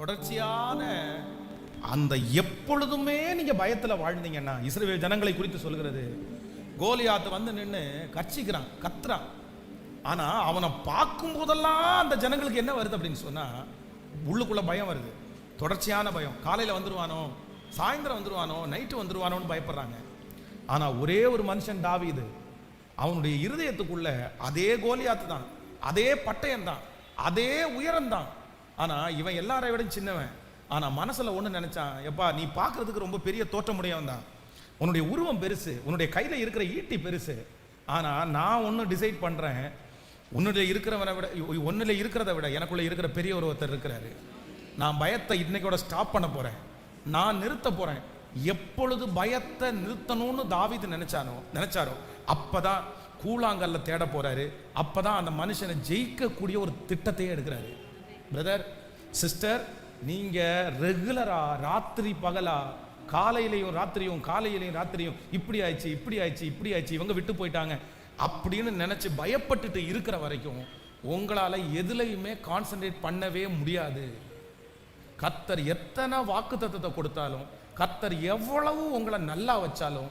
தொடர்ச்சியான அந்த எப்பொழுதுமே நீங்க பயத்துல வாழ்ந்தீங்கன்னா இஸ்ரேல் ஜனங்களை குறித்து சொல்கிறது கோலியாத்து வந்து நின்று கர்ச்சிக்கிறான் கத்துறான். ஆனா அவனை பார்க்கும் போதெல்லாம் அந்த ஜனங்களுக்கு என்ன வருது அப்படின்னு சொன்னா உள்ளுக்குள்ள பயம் வருது. தொடர்ச்சியான பயம். காலையில வந்துருவானோ சாயந்தரம் வந்துருவானோ நைட்டு வந்துருவானோன்னு பயப்படுறாங்க. ஆனா ஒரே ஒரு மனுஷன் தாவீது. அவனுடைய இருதயத்துக்குள்ள அதே கோலியாத்து தான் அதே பட்டயம் தான் அதே உயரம் தான். ஆனால் இவன் எல்லாரை விட சின்னவன். ஆனால் மனசில் ஒன்று நினச்சான் எப்பா நீ பார்க்குறதுக்கு ரொம்ப பெரிய தோற்றமுடையவன் தான். உன்னுடைய உருவம் பெருசு உன்னுடைய கையில் இருக்கிற ஈட்டி பெருசு. ஆனால் நான் ஒன்று டிசைட் பண்ணுறேன் உன்னுடைய இருக்கிறவனை விட ஒன்றில் இருக்கிறத விட எனக்குள்ளே இருக்கிற பெரிய ஒருத்தர் இருக்கிறாரு. நான் பயத்தை இன்னைக்கோட ஸ்டாப் பண்ண போகிறேன் நான் நிறுத்த போகிறேன் எப்பொழுது பயத்தை நிறுத்தணும்னு தாவிது நினைச்சானோ நினைச்சாரோ அப்பதான் கூழாங்கல்ல தேட போறாரு. அப்பதான் அந்த மனுஷனை ஜெயிக்கக்கூடிய ஒரு திட்டத்தையே எடுக்கிறாரு. பிரதர் சிஸ்டர் நீங்கள் ரெகுலரா ராத்திரி பகலா காலையிலையும் ராத்திரியும் காலையிலையும் ராத்திரியும் இப்படி ஆயிடுச்சு இப்படி ஆயிடுச்சு இப்படி ஆயிடுச்சு இவங்க விட்டு போயிட்டாங்க அப்படின்னு நினச்சி பயப்பட்டுட்டு இருக்கிற வரைக்கும் உங்களால் எதுலையுமே கான்சென்ட்ரேட் பண்ணவே முடியாது. கத்தர் எத்தனை வாக்குத்தத்தத்தை கொடுத்தாலும் கத்தர் எவ்வளவு உங்களை நல்லா வச்சாலும்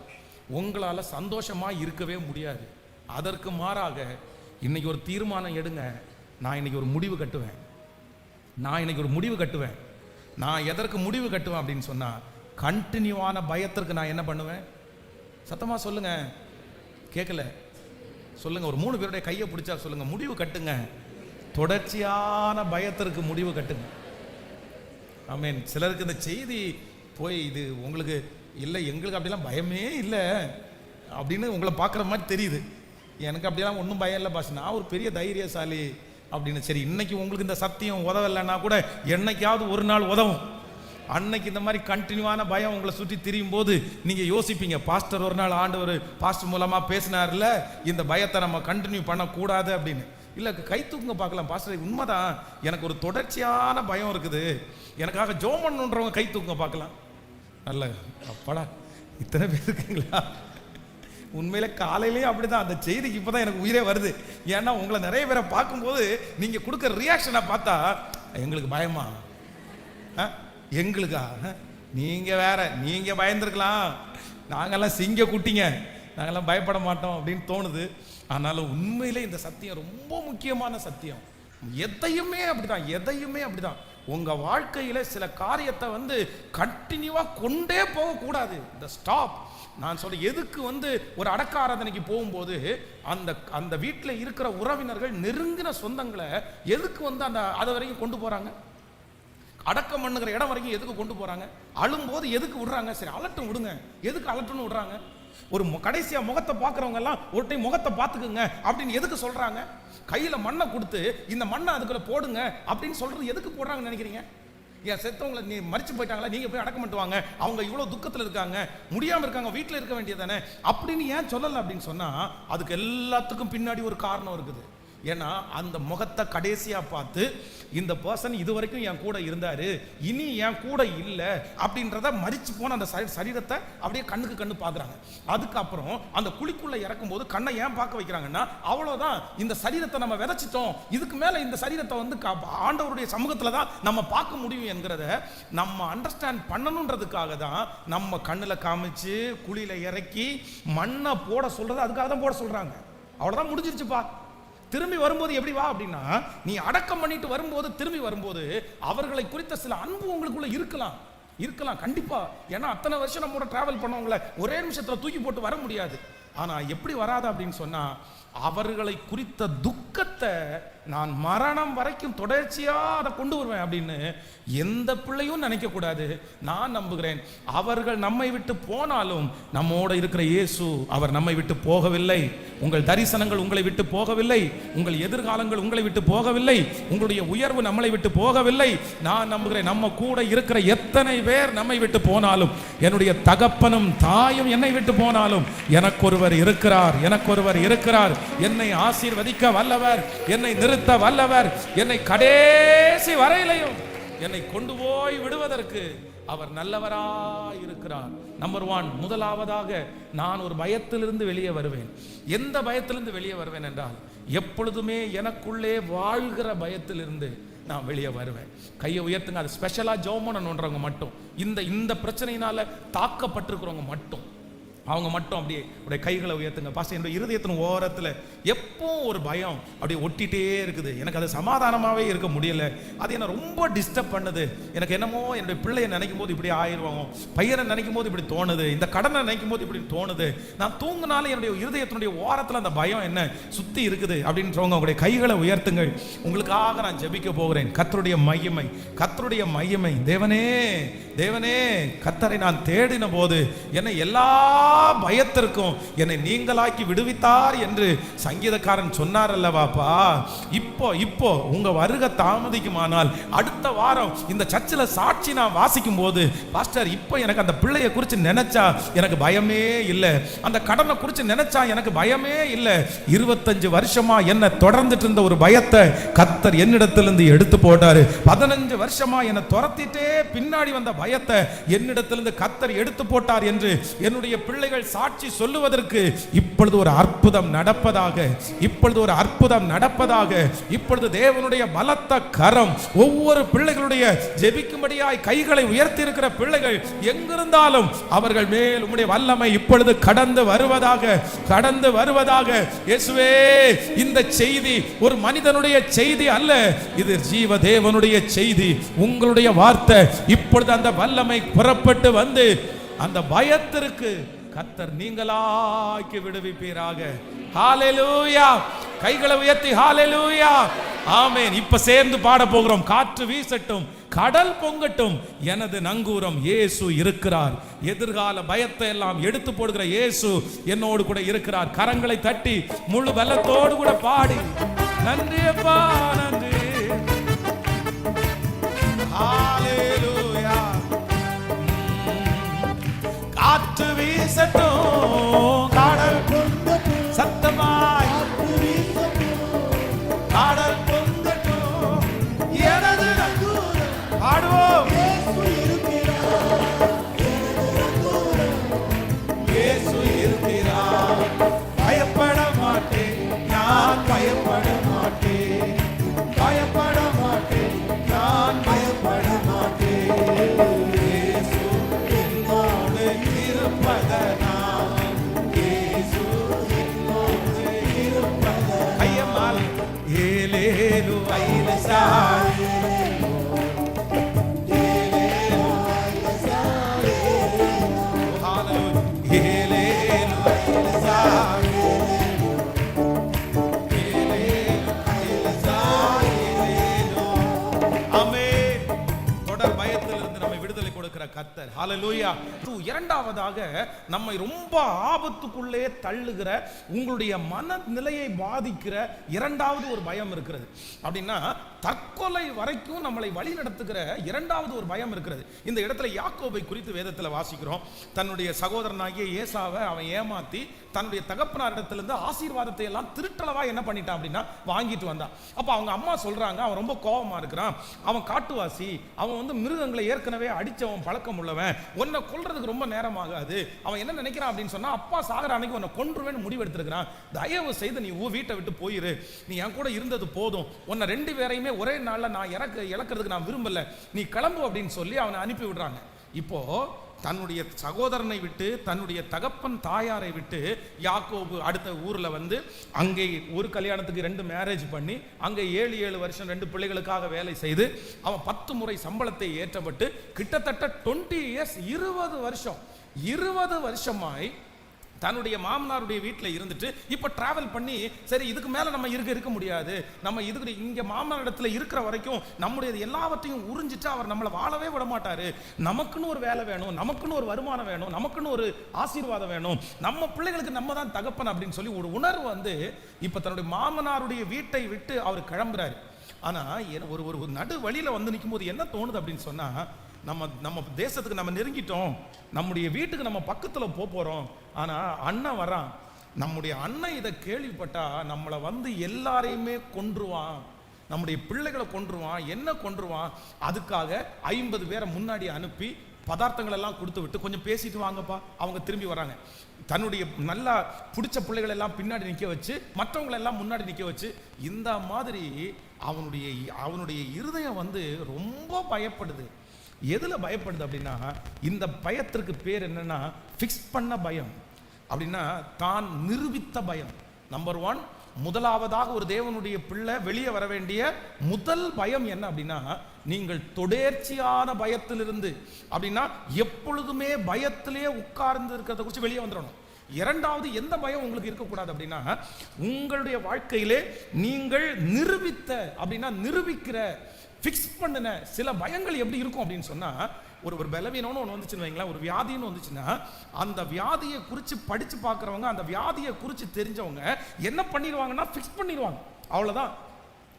உங்களால் சந்தோஷமாக இருக்கவே முடியாது. அதற்கு மாறாக இன்னைக்கு ஒரு தீர்மானம் எடுங்க. நான் இன்னைக்கு ஒரு முடிவு கட்டுவேன். நான் இன்னைக்கு ஒரு முடிவு கட்டுவேன். நான் எதற்கு முடிவு கட்டுவேன் அப்படின்னு சொன்னால் கண்டினியூவான பயத்திற்கு நான் என்ன பண்ணுவேன்? சத்தமாக சொல்லுங்க. கேட்கல சொல்லுங்கள் ஒரு மூணு பேருடைய கையை பிடிச்சா சொல்லுங்கள் முடிவு கட்டுங்க. தொடர்ச்சியான பயத்திற்கு முடிவு கட்டுங்க. ஐ மீன் சிலருக்கு இந்த செய்தி போய் இது உங்களுக்கு இல்லை எங்களுக்கு அப்படிலாம் பயமே இல்லை அப்படின்னு உங்களை பார்க்குற மாதிரி தெரியுது. எனக்கு அப்படிலாம் ஒன்றும் பயம் இல்லை பாஸ். நான் ஒரு பெரிய தைரியசாலி. அப்படின்னு சரி இன்னைக்கு உங்களுக்கு இந்த சத்தியம் உதவலைன்னா கூட என்னைக்காவது ஒரு நாள் உதவும். அன்னைக்கு இந்த மாதிரி கண்டினியூவான பயம் உங்களை சுற்றி திரியும் போது நீங்கள் யோசிப்பீங்க பாஸ்டர் ஒரு நாள் ஆண்டவர் பாஸ்டர் மூலமாக பேசினார்ல இந்த பயத்தை நம்ம கண்டினியூ பண்ணக்கூடாது அப்படின்னு. இல்லை கை தூக்குங்க பார்க்கலாம். பாஸ்டர் உண்மைதான். எனக்கு ஒரு தொடர்ச்சியான பயம் இருக்குது. எனக்காக ஜோம் பண்ணுன்றவங்க கை தூக்குங்க பார்க்கலாம். நல்ல அப்பாடா இத்தனை பேர் இருக்கீங்களா? உண்மையில் காலையிலேயே அப்படிதான். அந்த செய்திக்கு இப்போ தான் எனக்கு உயிரே வருது. ஏன்னா உங்களை நிறைய பேரை பார்க்கும்போது நீங்கள் கொடுக்குற ரியாக்ஷனை பார்த்தா எங்களுக்கு பயமா? ஆ? எங்களுக்கா? ஆ? வேற நீங்கள் பயந்துருக்கலாம். நாங்கெல்லாம் சிங்க குட்டிங்க. நாங்கெல்லாம் பயப்பட மாட்டோம் அப்படின்னு தோணுது. ஆனாலும் உண்மையிலே இந்த சத்தியம் ரொம்ப முக்கியமான சத்தியம். எதையுமே அப்படிதான் எதையுமே அப்படிதான். உங்க வாழ்க்கையில சில காரியத்தை வந்து கண்டினியூவா கொண்டே போகக்கூடாது. இந்த ஸ்டாப் நான் சொல்கிறேன் எதுக்கு வந்து ஒரு அடக்க ஆராதனைக்கு போகும்போது அந்த அந்த வீட்டில் இருக்கிற உறவினர்கள் நெருங்கின சொந்தங்களை எதுக்கு வந்து அந்த அதை வரைக்கும் கொண்டு போகிறாங்க அடக்கம் பண்ணுங்கிற இடம் வரைக்கும் எதுக்கு கொண்டு போகிறாங்க அழும்போது எதுக்கு விடுறாங்க? சரி அலட்டும் விடுங்க. எதுக்கு அலட்டுன்னு விடுறாங்க? ஒரு கடைசியாக முகத்தை பார்க்குறவங்க எல்லாம் ஒரு டைம் முகத்தை பார்த்துக்குங்க அப்படின்னு எதுக்கு சொல்கிறாங்க கையில் மண்ணை கொடுத்து இந்த மண்ணை அதுக்குள்ளே போடுங்க அப்படின்னு சொல்கிறது எதுக்கு போடுறாங்கன்னு நினைக்கிறீங்க? ஏன் செத்தவங்களை நீ மறிச்சு போயிட்டாங்களா? நீங்கள் போய் அடக்கம் பண்ணிட்டு அவங்க இவ்வளோ துக்கத்தில் இருக்காங்க. முடியாமல் இருக்காங்க. வீட்டில் இருக்க வேண்டியதானே அப்படின்னு ஏன் சொல்லலை அப்படின்னு சொன்னால் அதுக்கு எல்லாத்துக்கும் பின்னாடி ஒரு காரணம் இருக்குது. ஏன்னா அந்த முகத்தை கடைசியாக பார்த்து இந்த பர்சன் இது வரைக்கும் என் கூட இருந்தார் இனி என் கூட இல்லை அப்படின்றத மறித்து போன அந்த சரி- சரீரத்தை அப்படியே கண்ணுக்கு கண்ணு பார்க்குறாங்க. அதுக்கப்புறம் அந்த குழிக்குள்ளே இறக்கும்போது கண்ணை ஏன் பார்க்க வைக்கிறாங்கன்னா அவ்வளோதான் இந்த சரீரத்தை நம்ம விதைச்சிட்டோம். இதுக்கு மேலே இந்த சரீரத்தை வந்து கா- ஆண்டவருடைய சமூகத்தில் தான் நம்ம பார்க்க முடியும் என்கிறத நம்ம அண்டர்ஸ்டாண்ட் பண்ணணுன்றதுக்காக தான் நம்ம கண்ணில் காமிச்சு குழியில் இறக்கி மண்ணை போட சொல்கிறது அதுக்காக தான் போட சொல்கிறாங்க அவ்வளோதான் முடிஞ்சிருச்சுப்பா. திரும்பி வரும்போது எப்படி வா அப்படின்னா நீ அடக்கம் பண்ணிட்டு வரும்போது திரும்பி வரும்போது அவர்களை குறித்த சில அன்பு உங்களுக்குள்ள இருக்கலாம். இருக்கலாம் கண்டிப்பா. ஏன்னா அத்தனை வருஷம் நம்மோட டிராவல் பண்ணவங்கள ஒரே நிமிஷத்துல தூக்கி போட்டு வர முடியாது. ஆனா எப்படி வராது அப்படின்னு சொன்னா அவர்களை குறித்த துக்கத்தை நான் மரணம் வரைக்கும் தொடர்ச்சியாக அதை கொண்டு வருவேன் அப்படின்னு எந்த பிள்ளையும் நினைக்கக்கூடாது. நான் நம்புகிறேன் அவர்கள் நம்மை விட்டு போனாலும் நம்மோட இருக்கிற இயேசு அவர் நம்மை விட்டு போகவில்லை. உங்கள் தரிசனங்கள் உங்களை விட்டு போகவில்லை. உங்கள் எதிர்காலங்கள் உங்களை விட்டு போகவில்லை. உங்களுடைய உயர்வு நம்மளை விட்டு போகவில்லை. நான் நம்புகிறேன் நம்ம கூட இருக்கிற எத்தனை பேர் நம்மை விட்டு போனாலும் என்னுடைய தகப்பனும் தாயும் என்னை விட்டு போனாலும் எனக்கொருவர் இருக்கிறார் எனக்கொருவர் இருக்கிறார். என்னை ஆசீர்வதிக்க வல்லவர் என்னை நிறுத்த வல்லவர் என்னை கடைசி வரையிலையும் என்னை கொண்டு போய் விடுவதற்கு அவர் நல்லவராய் இருக்கிறார் நம்பர் ஒன் முதலாவதாக நான் ஒரு பயத்திலிருந்து வெளியே வருவேன். எந்த பயத்திலிருந்து வெளியே வருவேன் என்றால் எப்பொழுதுமே எனக்குள்ளே வாழ்கிற பயத்திலிருந்து நான் வெளியே வருவேன். கையை உயர்த்துங்க அது ஸ்பெஷலாக ஒன்றவங்க மட்டும். இந்த இந்த பிரச்சனையினால தாக்கப்பட்டிருக்கிறவங்க மட்டும். அவங்க மட்டும் அப்படியே உடைய கைகளை உயர்த்துங்க. பாஸ்டர் என்னுடைய இருதயத்தின் ஓரத்தில் எப்போ ஒரு பயம் அப்படியே ஒட்டிகிட்டே இருக்குது. எனக்கு அது சமாதானமாகவே இருக்க முடியல. அது என்னை ரொம்ப டிஸ்டர்ப் பண்ணுது. எனக்கு என்னமோ என்னுடைய பிள்ளையை நினைக்கும் போது இப்படி ஆயிடுவாங்க. பையனை நினைக்கும் போது இப்படி தோணுது. இந்த கடனை நினைக்கும் போது இப்படி தோணுது. நான் தூங்கினாலும் என்னுடைய இருதயத்தினுடைய ஓரத்தில் அந்த பயம் என்ன? சுற்றி இருக்குது. அப்படின்றவங்க உங்களுடைய கைகளை உயர்த்துங்கள். உங்களுக்காக நான் ஜெபிக்க போகிறேன். கத்தருடைய மையமை கத்தருடைய மையமை தேவனே தேவனே கத்தரை நான் தேடின போது என்னை எல்லா பயத்திற்கும். என்னை நீங்களாக்கி விடுவித்தார் என்று சங்கீதக்காரன் சொன்னார் அல்லவாப்பா இப்போ இப்போ உங்க வருகை தாமதிக்குமானால் அடுத்த வாரம் இந்த சர்ச்சில் சாட்சி நான் வாசிக்கும் போது பாஸ்டர் இப்போ எனக்கு அந்த பிள்ளையை குறித்து நினைச்சா எனக்கு பயமே இல்லை. அந்த கடனை குறித்து நினைச்சா எனக்கு பயமே இல்லை. இருபத்தஞ்சு வருஷமா என்னை தொடர்ந்துட்டு இருந்த ஒரு பயத்தை கத்தர் என்னிடத்திலிருந்து எடுத்து போட்டாரு. பதினஞ்சு வருஷமா என்னை துரத்திட்டே பின்னாடி வந்த பயத்தை என்னிடத்திலிருந்து கத்தர் எடுத்து போட்டார் என்று என்னுடைய பிள்ளை பிள்ளைகள் சாட்சி சொல்லுவதற்கு இப்பொழுது ஒரு அற்புதம் நடப்பதாக இப்பொழுது ஒரு அற்புதம் நடப்பதாக இப்பொழுது தேவனுடைய பலத்த கரம் ஒவ்வொரு பிள்ளைகளுடைய ஜெபிக்கும்படியாய் கைகளை உயர்த்தி இருக்கிற பிள்ளைகள் எங்கிருந்தாலும் அவர்கள் மேல் உம்முடைய வல்லமை இப்பொழுது கடந்து வருவதாக கடந்து வருவதாக. இயேசுவே இந்த செய்தி ஒரு மனிதனுடைய செய்தி அல்ல இது ஜீவ தேவனுடைய செய்தி. உங்களுடைய வார்த்தை இப்பொழுது அந்த வல்லமை புறப்பட்டு வந்து அந்த பயத்திற்கு கத்தர் நீங்களாக்கி விடுவிப்பீராக. ஹாலெலூயா கைகளை உயர்த்தி ஹாலெலூயா ஆமேன் இப்ப சேர்ந்து பாட போகிறோம். காற்று வீசட்டும் கடல் பொங்கட்டும். எனது நங்கூரம் இயேசு இருக்கிறார். எதிர்கால பயத்தை எல்லாம் எடுத்து போடுகிற இயேசு என்னோடு கூட இருக்கிறார். கரங்களை தட்டி முழு பலத்தோடு கூட பாடி நன்றி அப்பா நன்றி. பேசட்டும் காடல் சத்தமாய் கர்த்தர் ஹalleluya இரண்டாவதாக நம்மை ரொம்ப ஆபத்துக்குள்ளே தள்ளுகிற உங்களுடைய மனநிலையை பாதிக்கிற இரண்டாவது ஒரு பயம் இருக்கிறது. அப்படின்னா தற்கொலை வரைக்கும் நம்மளை வழி நடத்துகிற இரண்டாவது ஒரு பயம் இருக்கிறது. இந்த இடத்துல யாக்கோபை குறித்து வேதத்தில் வாசிக்கிறோம். தன்னுடைய சகோதரனாகிய ஏசாவை அவன் ஏமாத்தி தன்னுடைய தகப்பனாரிடத்திலிருந்து ஆசீர்வாதத்தை எல்லாம் திருட்டளவா என்ன பண்ணிட்டான் அப்படின்னா வாங்கிட்டு வந்தான். அப்போ அவங்க அம்மா சொல்றாங்க அவன் ரொம்ப கோபமா இருக்கிறான். அவன் காட்டுவாசி அவன் வந்து மிருகங்களை ஏற்கனவே அடிச்சவன் பழக்கம் உள்ளவன். உன்னை கொல்றதுக்கு ரொம்ப நேரம் ஆகாது. அவன் என்ன நினைக்கிறான் அப்படின்னு சொன்னா அப்பா சாகர அன்னைக்கு உன்னை கொன்றுவேன்னு முடிவெடுத்திருக்கிறான். தயவு செய்து நீ உன் வீட்டை விட்டு போயிரு. நீ என் கூட இருந்தது போதும். உன்னை ரெண்டு பேரையுமே ஒரே நாளில் நான் இறக்க இழக்கிறதுக்கு நான் விரும்பல. நீ கிளம்பு அப்படின்னு சொல்லி அவனை அனுப்பி விடுறாங்க. இப்போ தன்னுடைய சகோதரனை விட்டு தன்னுடைய தகப்பன் தாயாரை விட்டு யாக்கோபு அடுத்த ஊரில் வந்து அங்கே ஒரு கல்யாணத்துக்கு ரெண்டு மேரேஜ் பண்ணி அங்கே ஏழு ஏழு வருஷம் ரெண்டு பிள்ளைகளுக்காக வேலை செய்து அவன் பத்து முறை சம்பளத்தை ஏற்றப்பட்டு கிட்டத்தட்ட டுவெண்ட்டி இயர்ஸ் இருபது வருஷம் இருபது வருஷமாய் தன்னுடைய மாமனாருடைய வீட்டில் இருந்துட்டு இப்போ டிராவல் பண்ணி சரி இதுக்கு மேலே நம்ம இருக்க இருக்க முடியாது. நம்ம இதுக்கு இங்கே மாமனார் இடத்துல இருக்கிற வரைக்கும் நம்முடைய எல்லாவற்றையும் உறிஞ்சிட்டு அவர் நம்மளை வாழவே விட மாட்டார். நமக்குன்னு ஒரு வேலை வேணும் நமக்குன்னு ஒரு வருமானம் வேணும் நமக்குன்னு ஒரு ஆசீர்வாதம் வேணும். நம்ம பிள்ளைகளுக்கு நம்ம தான் தகப்பன் அப்படின்னு சொல்லி ஒரு உணர்வு வந்து இப்போ தன்னுடைய மாமனாருடைய வீட்டை விட்டு அவர் கிளம்புறாரு. ஆனால் ஒரு ஒரு நடு வழியில் வந்து நிக்கும்போது என்ன தோணுது அப்படின்னு சொன்னால் நம்ம நம்ம தேசத்துக்கு நம்ம நெருங்கிட்டோம். நம்முடைய வீட்டுக்கு நம்ம பக்கத்தில் போக போகிறோம் ஆனால் அண்ணன் வரான். நம்முடைய அண்ணன் இதை கேள்விப்பட்டா நம்மளை வந்து எல்லாரையுமே கொன்றுவான். நம்முடைய பிள்ளைகளை கொன்றுவான். என்ன கொன்றுவான்? அதுக்காக ஐம்பது பேரை முன்னாடி அனுப்பி பதார்த்தங்கள் எல்லாம் கொடுத்து விட்டு கொஞ்சம் பேசிட்டு வாங்கப்பா. அவங்க திரும்பி வராங்க. தன்னுடைய நல்லா பிடிச்ச பிள்ளைகள் எல்லாம் பின்னாடி நிற்க வச்சு மற்றவங்களெல்லாம் முன்னாடி நிற்க வச்சு இந்த மாதிரி அவனுடைய அவனுடைய இருதயம் வந்து ரொம்ப பயப்படுது. எதில் பயப்படுது அப்படின்னா இந்த பயத்திற்கு பேர் என்னென்னா ஃபிக்ஸ் பண்ண பயம். அப்படின்னா தான் நிரூபித்த பயம். நம்பர் ஒன் முதலாவதாக ஒரு தேவனுடைய பிள்ளை வெளியே வர வேண்டிய முதல் பயம் என்ன அப்படின்னா நீங்கள் தொடர்ச்சியான பயத்திலிருந்து அப்படின்னா எப்பொழுதுமே பயத்திலே உட்கார்ந்து இருக்கிறத குறித்து வெளியே வந்துடணும். இரண்டாவது எந்த பயம் உங்களுக்கு இருக்கக்கூடாது அப்படின்னா உங்களுடைய வாழ்க்கையிலே நீங்கள் நிரூபித்த அப்படின்னா நிரூபிக்கிற ஃபிக்ஸ் பண்ணின சில பயங்கள் எப்படி இருக்கும் அப்படின்னு சொன்னால் ஒரு ஒரு பலவீனம்னு ஒன்று வந்துச்சுன்னு வைங்களேன் ஒரு வியாதின்னு வந்துச்சுன்னா அந்த வியாதியை குறித்து படித்து பார்க்குறவங்க அந்த வியாதியை குறித்து தெரிஞ்சவங்க என்ன பண்ணிடுவாங்கன்னா ஃபிக்ஸ் பண்ணிடுவாங்க. அவ்வளோதான்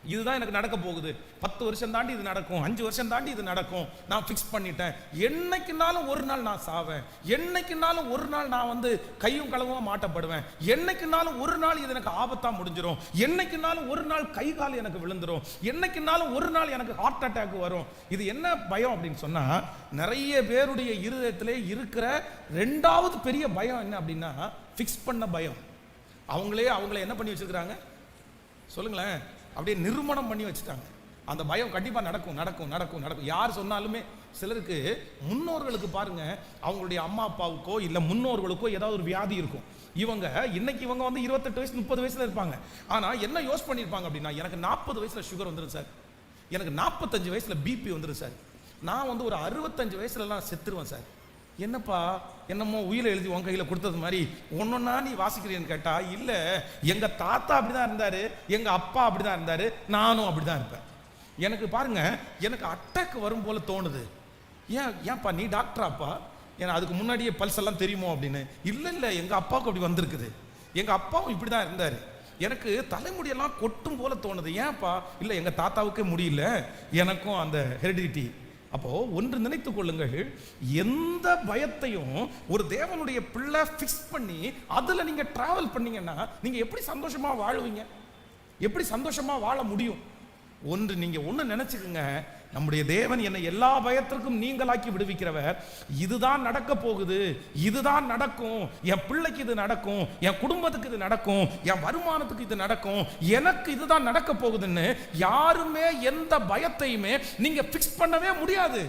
இதுதான் எனக்கு நடக்க போகுது. பத்து வருஷம் தாண்டி இது நடக்கும். அஞ்சு வருஷம் தாண்டி இது நடக்கும். நான் ஃபிக்ஸ் பண்ணிட்டேன். என்னைக்குனாலும் ஒரு நாள் நான் சாவேன். என்னைக்குனாலும் ஒரு நாள் நான் வந்து கையும் களவும் மாட்டப்படுவேன். என்னைக்குனாலும் ஒரு நாள் இது எனக்கு ஆபத்தா முடிஞ்சிடும் என்னைக்குனாலும் ஒரு நாள் கை கால் எனக்கு விழுந்துடும் என்னைக்குனாலும் ஒரு நாள் எனக்கு ஹார்ட் அட்டாக் வரும். இது என்ன பயம் அப்படின்னு சொன்னா நிறைய பேருடைய இருதயத்திலே இருக்கிற ரெண்டாவது பெரிய பயம் என்ன அப்படின்னா ஃபிக்ஸ் பண்ண பயம். அவங்களே அவங்கள என்ன பண்ணி வச்சிருக்கிறாங்க? சொல்லுங்களேன். அப்படியே நிர்மணம் பண்ணி வச்சுட்டாங்க. அந்த பயம் கண்டிப்பாக நடக்கும் நடக்கும் நடக்கும் நடக்கும். யார் சொன்னாலுமே சிலருக்கு முன்னோர்களுக்கு பாருங்க அவங்களுடைய அம்மா அப்பாவுக்கோ இல்லை முன்னோர்களுக்கோ ஏதாவது ஒரு வியாதி இருக்கும். இவங்க இன்னைக்கு இவங்க வந்து இருபத்தெட்டு வயசு முப்பது வயசுல இருப்பாங்க. ஆனால் என்ன யோஸ் பண்ணியிருப்பாங்க அப்படின்னா எனக்கு நாற்பது வயசுல சுகர் வந்துடும் சார். எனக்கு நாற்பத்தஞ்சு வயசுல பிபி வந்துடும் சார். நான் வந்து ஒரு அறுபத்தஞ்சு வயசுலலாம் செத்துருவேன் சார். என்னப்பா என்னமோ உயிரை எழுதி உன் கையில் கொடுத்தது மாதிரி ஒன்னொன்னா நீ வாசிக்கிறேன்னு கேட்டால் இல்லை எங்கள் தாத்தா அப்படிதான் இருந்தார் எங்கள் அப்பா அப்படிதான் இருந்தார் நானும் அப்படிதான் இருப்பேன். எனக்கு பாருங்க எனக்கு அட்டாக் வரும் போல் தோணுது. ஏன் ஏன்ப்பா நீ டாக்டராப்பா ஏன்னா அதுக்கு முன்னாடியே பல்ஸ் எல்லாம் தெரியுமோ அப்படின்னு. இல்லை இல்லை எங்கள் அப்பாவுக்கு அப்படி வந்திருக்குது. எங்கள் அப்பாவும் இப்படி தான் இருந்தார். எனக்கு தலைமுடியெல்லாம் கொட்டும் போல தோணுது. ஏன்ப்பா இல்லை எங்கள் தாத்தாவுக்கே முடியல. எனக்கும் அந்த ஹெரிடிட்டி அப்போ ஒன்று நினைத்து கொள்ளுங்கள் எந்த பயத்தையும் ஒரு தேவனுடைய பிள்ளை ஃபிக்ஸ் பண்ணி அதில் நீங்கள் ட்ராவல் பண்ணீங்கன்னா நீங்கள் எப்படி சந்தோஷமாக வாழுவீங்க? எப்படி சந்தோஷமாக வாழ முடியும்? ஒன்று நீங்கள் ஒன்று நினச்சிக்கோங்க நம்முடைய தேவன் என்னை எல்லா பயத்திற்கும் நீங்களாக்கி விடுவிக்கிறவர். இதுதான் நடக்க போகுது இதுதான் நடக்கும். என் பிள்ளைக்கு இது நடக்கும் என் குடும்பத்துக்கு இது நடக்கும் என் வருமானத்துக்கு இது நடக்கும். எனக்கு இதுதான் நடக்க போகுதுன்னு யாருமே எந்த பயத்தையுமே நீங்கள் ஃபிக்ஸ் பண்ணவே முடியாது.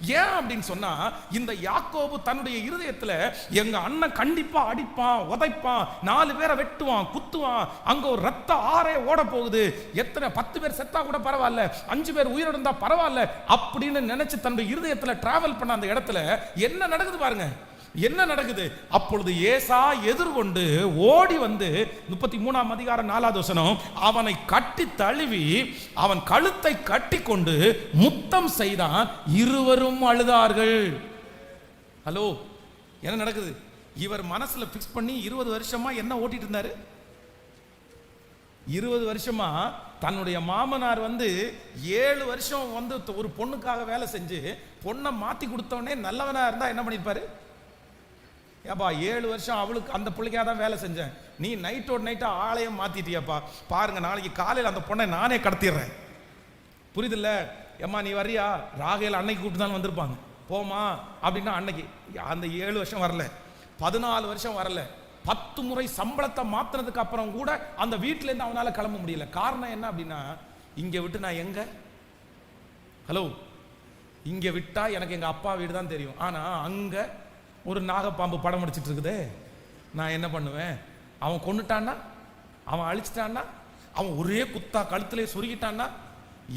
ஏன் அப்படின்னு சொன்னா இந்த யாக்கோபு தன்னுடைய இருதயத்துல எங்க அண்ணன் கண்டிப்பா அடிப்பான் உதைப்பான் நாலு பேரை வெட்டுவான் குத்துவான் அங்க ஒரு ரத்த ஆறே ஓட போகுது. எத்தனை பத்து பேர் செத்தா கூட பரவாயில்ல அஞ்சு பேர் உயிரோடு பரவாயில்ல அப்படின்னு நினைச்சு தன்னுடைய இருதயத்துல டிராவல் பண்ண அந்த இடத்துல என்ன நடக்குது பாருங்க. என்ன நடக்குது? அப்பொழுது ஏசா எதிர்கொண்டு ஓடி வந்து முப்பத்தி மூணாம் அதிகாரம் நாலாவது வசனம் அவனை கட்டி தழுவி அவன் கழுத்தை கட்டி கொண்டு முத்தம் செய்தான் இருவரும் அழுதார்கள். ஹலோ என்ன நடக்குது? இவர் மனசுல ஃபிக்ஸ் பண்ணி இருபது வருஷமா என்ன ஓட்டிட்டு இருந்தாரு? இருபது வருஷமா தன்னுடைய மாமனார் வந்து ஏழு வருஷம் வந்து ஒரு பொண்ணுக்காக வேலை செஞ்சு பொண்ணை மாத்தி கொடுத்தவனே நல்லவனா இருந்தா என்ன பண்ணிருப்பாரு? ஏப்பா ஏழு வருஷம் அவளுக்கு அந்த பிள்ளைக்காக தான் வேலை செஞ்சேன். நீ நைட்டோட நைட்டாக ஆலயம் மாற்றிட்டியாப்பா பாருங்க நாளைக்கு காலையில் அந்த பொண்ணை நானே கடத்திடுறேன். புரியுதுல்ல? ஏம்மா நீ வரியா ராகையில் அன்னைக்கு கூப்பிட்டு வந்திருப்பாங்க. போமா அப்படின்னா அன்னைக்கு அந்த ஏழு வருஷம் வரல. பதினாலு வருஷம் வரல. பத்து முறை சம்பளத்தை மாத்தினதுக்கு அப்புறம் கூட அந்த வீட்டிலேருந்து அவனால் கிளம்ப முடியல. காரணம் என்ன அப்படின்னா இங்கே விட்டு நான் எங்க? ஹலோ இங்கே விட்டால் எனக்கு எங்கள் அப்பா வீடு தான் தெரியும். ஆனால் அங்கே ஒரு நாகப்பாம்பு படம் முடிச்சிட்டு இருக்குதே நான் என்ன பண்ணுவேன்? அவன் கொன்னுட்டான்னா அவன் அழிச்சிட்டான்னா அவன் ஒரே குத்தா கழுத்திலே சொருகிட்டான்னா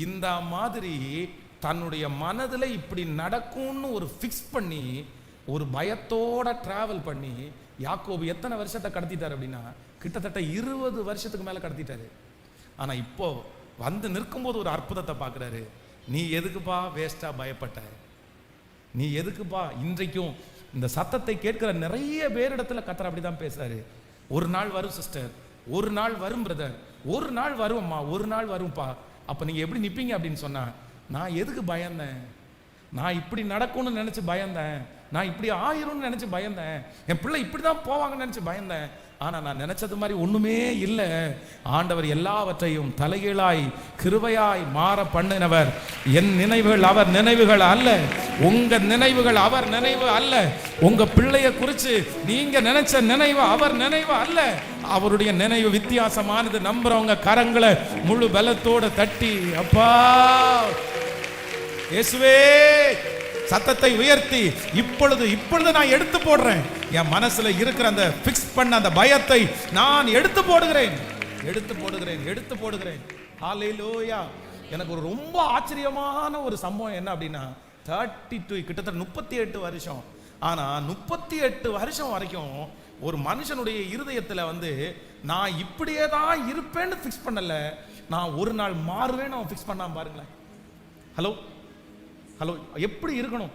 இந்த மாதிரி தன்னுடைய மனதில் இப்படி நடக்கும்னு ஒரு ஃபிக்ஸ் பண்ணி ஒரு பயத்தோட ட்ராவல் பண்ணி யாக்கோபு எத்தனை வருஷத்தை கடத்திட்டார் அப்படின்னா கிட்டத்தட்ட இருபது வருஷத்துக்கு மேலே கடத்திட்டாரு. ஆனால் இப்போ வந்து நிற்கும்போது ஒரு அற்புதத்தை பார்க்குறாரு நீ எதுக்குப்பா வேஸ்ட்டாக பயப்பட்ட? நீ எதுக்குப்பா இன்றைக்கும் இந்த சத்தத்தை கேட்கிற நிறைய பேரிடத்துல கத்தர் அப்படிதான் பேசுறாரு. ஒரு நாள் வரும் சிஸ்டர் ஒரு நாள் வரும் பிரதர் ஒரு நாள் வரும்மா ஒரு நாள் வரும்ப்பா அப்போ நீங்கள் எப்படி நிற்பீங்க அப்படின்னு சொன்னால் நான் எதுக்கு பயந்தேன்? நான் இப்படி நடக்கும்னு நினச்சி பயந்தேன். நான் இப்படி ஆயிரும்னு நினச்சி பயந்தேன். என் பிள்ளை இப்படி தான் போவாங்கன்னு நினச்சி பயந்தேன். ஆனா நான் நினச்சது மாதிரி ஒன்றுமே இல்லை. ஆண்டவர் எல்லாவற்றையும் தலைகீழாய் கிருபையாய் மாற பண்ணினவர். என் நினைவுகள் அவர் நினைவுகள் அல்ல. உங்கள் நினைவுகள் அவர் நினைவு அல்ல. உங்கள் பிள்ளைய குறித்து நீங்கள் நினைச்ச நினைவு அவர் நினைவு அல்ல. அவருடைய நினைவு வித்தியாசமானது. நம்புறவங்க கரங்களை முழு பலத்தோட தட்டி அப்பா இயேசுவே சத்தத்தை உயர்த்தி இப்பொழுது இப்பொழுது நான் எடுத்து போடுறேன். என் மனசுல இருக்கிற அந்த ஃபிக்ஸ் பண்ண அந்த பயத்தை நான் எடுத்து போடுகிறேன். எடுத்து போடுகிறேன் எடுத்து போடுகிறேன். ஹalleluya. எனக்கு ஒரு ரொம்ப ஆச்சரியமான ஒரு சம்பவம் என்ன அப்படின்னா தேர்ட்டி டூ கிட்டத்தட்ட முப்பத்தி எட்டு வருஷம். ஆனா முப்பத்தி எட்டு வருஷம் வரைக்கும் ஒரு மனுஷனுடைய இருதயத்துல வந்து நான் இப்படியே தான் இருப்பேன்னு ஃபிக்ஸ் பண்ணல. நான் ஒரு நாள் மாறுவேன்னு அவன் ஃபிக்ஸ் பண்ணாம பாருங்களேன். ஹலோ ஹலோ எப்படி இருக்கணும்?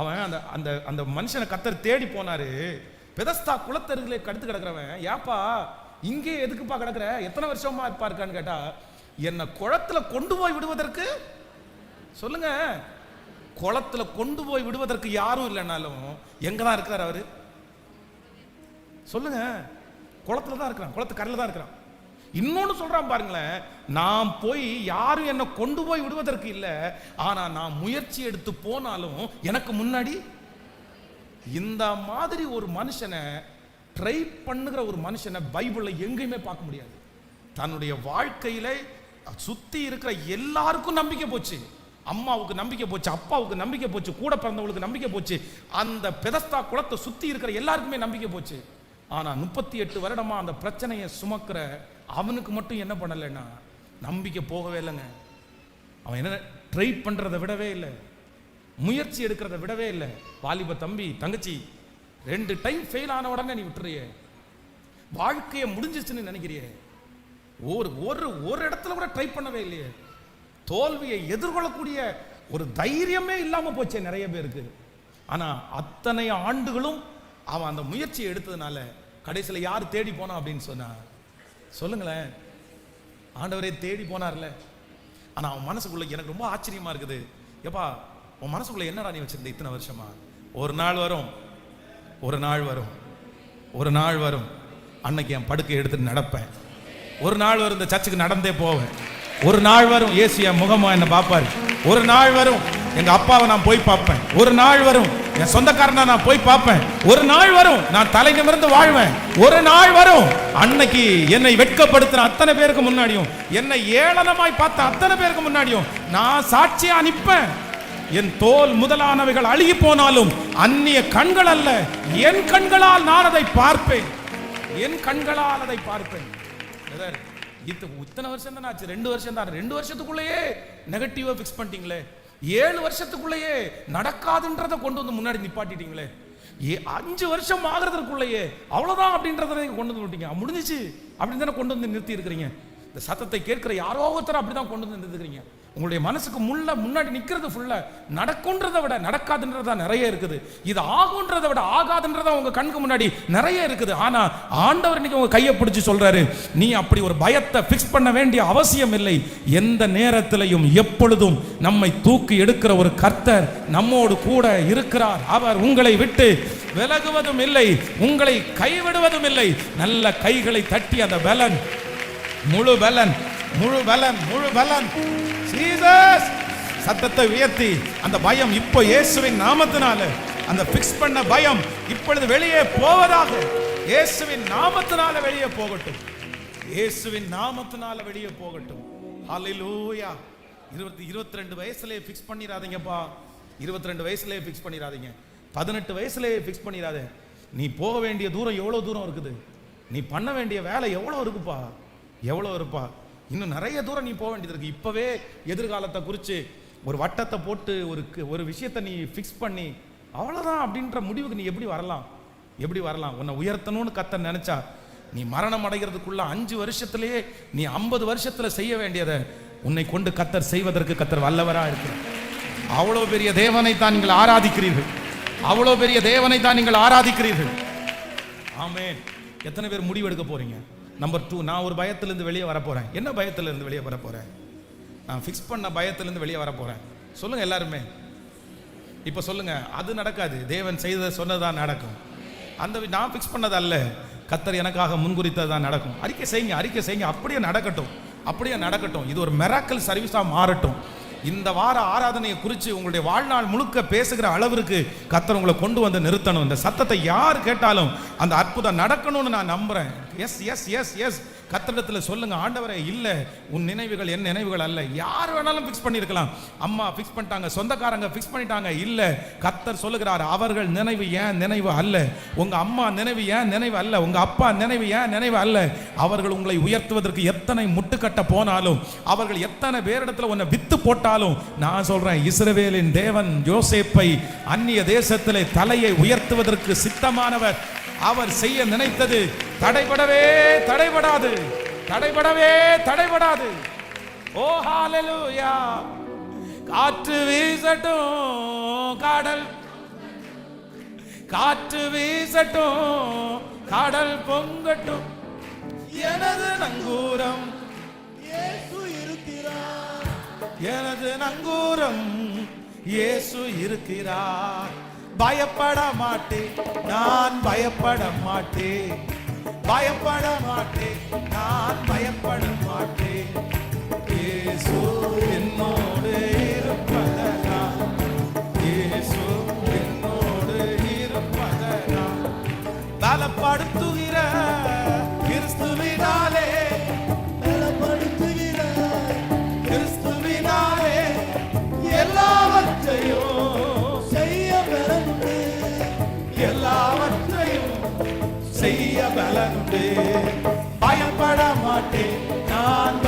அவன் அந்த அந்த அந்த மனுஷனை கத்தர் தேடி போனாரு. பெதஸ்தா குளத்தருகிலே கடுத்து கிடக்குறவன் ஏப்பா இங்கே எதுக்குப்பா கிடக்குற? எத்தனை வருஷமா இருப்பா இருக்கான்னு கேட்டா என்னை குளத்துல கொண்டு போய் விடுவதற்கு சொல்லுங்க. குளத்துல கொண்டு போய் விடுவதற்கு யாரும் இல்லைனாலும் எங்க தான் இருக்கிறார் அவரு? சொல்லுங்க. குளத்துல தான் இருக்கிறான். குளத்து கரையில தான் இருக்கிறான். இன்னொன்று சொல்கிறான் பாருங்களேன் நான் போய் யாரும் என்னை கொண்டு போய் விடுவதற்கு இல்லை. ஆனால் நான் முயற்சி எடுத்து போனாலும் எனக்கு முன்னாடி இந்த மாதிரி ஒரு மனுஷனை ட்ரை பண்ணுகிற ஒரு மனுஷனை பைபிளில் எங்கேயுமே பார்க்க முடியாது. தன்னுடைய வாழ்க்கையில் சுற்றி இருக்கிற எல்லாருக்கும் நம்பிக்கை போச்சு. அம்மாவுக்கு நம்பிக்கை போச்சு அப்பாவுக்கு நம்பிக்கை போச்சு கூட பிறந்தவங்களுக்கு நம்பிக்கை போச்சு. அந்த பெதஸ்தா குளத்தை சுற்றி இருக்கிற எல்லாருக்குமே நம்பிக்கை போச்சு. ஆனால் முப்பத்தி எட்டு வருடமாக அந்த பிரச்சனையை சுமக்கிற அவனுக்கு மட்டும் என்ன பண்ணலைன்னா நம்பிக்கை போகவே இல்லைங்க. அவன் என்ன ட்ரை பண்ணுறத விடவே இல்லை. முயற்சி எடுக்கிறத விடவே இல்லை. வாலிப தம்பி தங்கச்சி ரெண்டு டைம் ஃபெயில் ஆன உடனே நீ விட்டுறிய. வாழ்க்கையை முடிஞ்சிச்சுன்னு நினைக்கிறியே. ஒரு ஒரு ஒரு இடத்துல கூட ட்ரை பண்ணவே இல்லையே. தோல்வியை எதிர்கொள்ளக்கூடிய ஒரு தைரியமே இல்லாமல் போச்சே நிறைய பேருக்கு. ஆனால் அத்தனை ஆண்டுகளும் அவன் அந்த முயற்சியை எடுத்ததுனால கடைசியில் யார் தேடி போனான் அப்படின்னு சொன்னான் சொல்லுங்களேன். ஆண்டவரே தேடி போனார்ல. ஆனால் அவன் மனசுக்குள்ளே எனக்கு ரொம்ப ஆச்சரியமா இருக்குது. எப்பா உன் மனசுக்குள்ளே என்னடா நீ வச்சுருந்த இத்தனை வருஷமா? ஒரு நாள் வரும் ஒரு நாள் வரும் ஒரு நாள் வரும். அன்னைக்கு என் படுக்கை எடுத்துட்டு நடப்பேன். ஒரு நாள் வரும் இந்த சர்ச்சுக்கு நடந்தே போவேன். ஒரு நாள் வரும் ஏசு என் முகமா என்ன பார்ப்பாரு. ஒரு நாள் வரும் எங்கள் அப்பாவை நான் போய் பார்ப்பேன். ஒரு நாள் வரும் என் சொந்தக்காரனா நான் போய் பார்ப்பேன். ஒரு நாள் வரும் நான் தலை நிமிர்ந்து வாழ்வேன். ஒரு நாள் வரும் அன்னைக்கு என்னை வெட்கப்படுத்தின அத்தனை பேருக்கு முன்னாடியும் என்னை ஏளனமாய் பார்த்த அத்தனை பேருக்கு முன்னாடியும் நான் சாட்சியா நிற்பேன். என் தோல் முதலானவைகள் அழுகி போனாலும் அந்நிய கண்கள் அல்ல என் கண்களால் நான் அதை பார்ப்பேன். என் கண்களால் அதை பார்ப்பேன். இத்தனை வருஷம் தான் ஆச்சு? ரெண்டு வருஷம் தான் ரெண்டு வருஷத்துக்குள்ளேயே நெகட்டிவா ஃபிக்ஸ் பண்ணிட்டீங்களே. ஏழு வருஷத்துக்குள்ளேயே நடக்காதுன்றத கொண்டு வந்து முன்னாடி நிப்பாட்டிட்டீங்களே. ஏ அஞ்சு வருஷம் ஆகிறதுக்குள்ளேயே அவ்வளோதான் அப்படின்றத நீங்கள் கொண்டு வந்து விட்டீங்க. முடிஞ்சிச்சு. அப்படின்னு தானே கொண்டு வந்து நிறுத்தி இருக்கிறீங்க இந்த சத்தத்தை கேட்கிற யாரோ ஒருத்தர் அப்படிதான் கொண்டு வந்து நிறுத்துக்கிறீங்க உங்களுடைய மனசுக்கு முள்ள முன்னாடி நிற்கிறது ஃபுல்லாக நடக்குன்றதை விட நடக்காதுன்றதா நிறைய இருக்குது. இது ஆகுன்றதை விட ஆகாதுன்றதா உங்கள் கண்ணுக்கு முன்னாடி நிறைய இருக்குது. ஆனால் ஆண்டவர் இன்னைக்கு உங்கள் கையை பிடிச்சி சொல்கிறாரு நீ அப்படி ஒரு பயத்தை ஃபிக்ஸ் பண்ண வேண்டிய அவசியம் இல்லை. எந்த நேரத்திலையும் எப்பொழுதும் நம்மை தூக்கி எடுக்கிற ஒரு கர்த்தர் நம்மோடு கூட இருக்கிறார். அவர் உங்களை விட்டு விலகுவதும் இல்லை உங்களை கைவிடுவதும் இல்லை. நல்ல கைகளை தட்டி அந்த பலன் முழு பலன் முழு பலன் முழு பலன். ஜீசஸ் சத்தத்தை உயர்த்தி அந்த பயம் இப்போ இயேசுவின் நாமத்தினால அந்த ஃபிக்ஸ் பண்ண பயம் இப்பொழுது வெளியே போவதாக. இயேசுவின் நாமத்தினால வெளியே போகட்டும். இயேசுவின் நாமத்தினால வெளியே போகட்டும். ஹalleluya இருபத்தி இருபத்தி ரெண்டு வயசுலேயே ஃபிக்ஸ் பண்ணிடாதீங்கப்பா இருபத்தி ரெண்டு வயசுலேயே ஃபிக்ஸ் பண்ணிடாதீங்க பதினெட்டு வயசுலேயே ஃபிக்ஸ் பண்ணிடாத நீ போக வேண்டிய தூரம் எவ்வளோ தூரம் இருக்குது? நீ பண்ண வேண்டிய வேலை எவ்வளோ இருக்குப்பா? எவ்வளோ இருப்பா? இன்னும் நிறைய தூரம் நீ போக வேண்டியது இருக்கு. இப்பவே எதிர்காலத்தை குறித்து ஒரு வட்டத்தை போட்டு ஒரு ஒரு விஷயத்தை நீ ஃபிக்ஸ் பண்ணி அவ்வளோதான் அப்படின்ற முடிவுக்கு நீ எப்படி வரலாம்? எப்படி வரலாம்? உன்னை உயர்த்தணும்னு கத்த நினைச்சா நீ மரணம் அடைகிறதுக்குள்ள அஞ்சு வருஷத்துலேயே நீ ஐம்பது வருஷத்துல செய்ய வேண்டியதை உன்னை கொண்டு கத்தர் செய்வதற்கு கத்தர் வல்லவரா இருக்கிறார். அவ்வளோ பெரிய தேவனை தான் நீங்கள் ஆராதிக்கிறீர்கள். அவ்வளோ பெரிய தேவனை தான் நீங்கள் ஆராதிக்கிறீர்கள். ஆமே எத்தனை பேர் முடிவு எடுக்க போறீங்க? நம்பர் டூ நான் ஒரு பயத்திலேருந்து வெளியே வரப்போகிறேன் என்ன பயத்திலேருந்து வெளியே வர நான் ஃபிக்ஸ் பண்ண பயத்திலேருந்து வெளியே வரப்போகிறேன் சொல்லுங்கள் எல்லாருமே. இப்போ சொல்லுங்கள் அது நடக்காது. தேவன் செய்ததை சொன்னதாக நடக்கும். அந்த நான் ஃபிக்ஸ் பண்ணது அல்ல கத்தர் எனக்காக முன்குறித்தது தான் நடக்கும். அறிக்கை செய்யுங்க அறிக்கை செய்யுங்க. அப்படியே நடக்கட்டும். அப்படியே நடக்கட்டும். இது ஒரு மெராக்கல் சர்வீஸாக மாறட்டும். இந்த வார ஆராதனையை குறித்து உங்களுடைய வாழ்நாள் முழுக்க பேசுகிற அளவிற்கு கத்தர் உங்களை கொண்டு வந்து நிறுத்தணும். இந்த சத்தத்தை யார் கேட்டாலும் அந்த அற்புதம் நடக்கணும்னு நான் நம்புகிறேன் எஸ் எஸ் எஸ் எஸ் கத்தடத்தில் சொல்லுங்க ஆண்டவரே இல்லை. உன் நினைவுகள் என் நினைவுகள் அல்ல. யார் வேணாலும் ஃபிக்ஸ் பண்ணியிருக்கலாம். அம்மா ஃபிக்ஸ் பண்ணிட்டாங்க சொந்தக்காரங்க ஃபிக்ஸ் பண்ணிட்டாங்க இல்லை. கத்தர் சொல்லுகிறார் அவர்கள் நினைவு ஏன் நினைவு அல்ல? உங்க அம்மா நினைவு ஏன் நினைவு அல்ல? உங்க அப்பா நினைவு ஏன் நினைவு அல்ல? அவர்கள் உங்களை உயர்த்துவதற்கு எத்தனை முட்டுக்கட்ட போனாலும் அவர்கள் எத்தனை பேரிடத்தில் உன்னை வித்து போட்டாலும் நான் சொல்றேன் இஸ்ரவேலின் தேவன் யோசேப்பை அந்நிய தேசத்திலே தலையை உயர்த்துவதற்கு சித்தமானவர். அவர் செய்ய நினைத்தது தடைபடவே தடைபடாது. தடைபடவே தடைபடாது. ஓ ஹalleluya. காற்று வீசட்டும் கடல். காற்று வீசட்டும் கடல் பொங்கட்டும். எனது நங்கூரம். எனது நங்கூரம். இயேசு இருக்கிறார். பயப்பட மாட்டேன் நான் பயப்பட மாட்டேன் பயப்பட மாட்டேன் நான் பயப்பட மாட்டேன் இயேசு என்னோடு இருப்பதனால் இயேசு என்னோடு இருப்பதனால் பலப்படுத்துகிற செய்ய பயப்பட மாட்டேன். நான்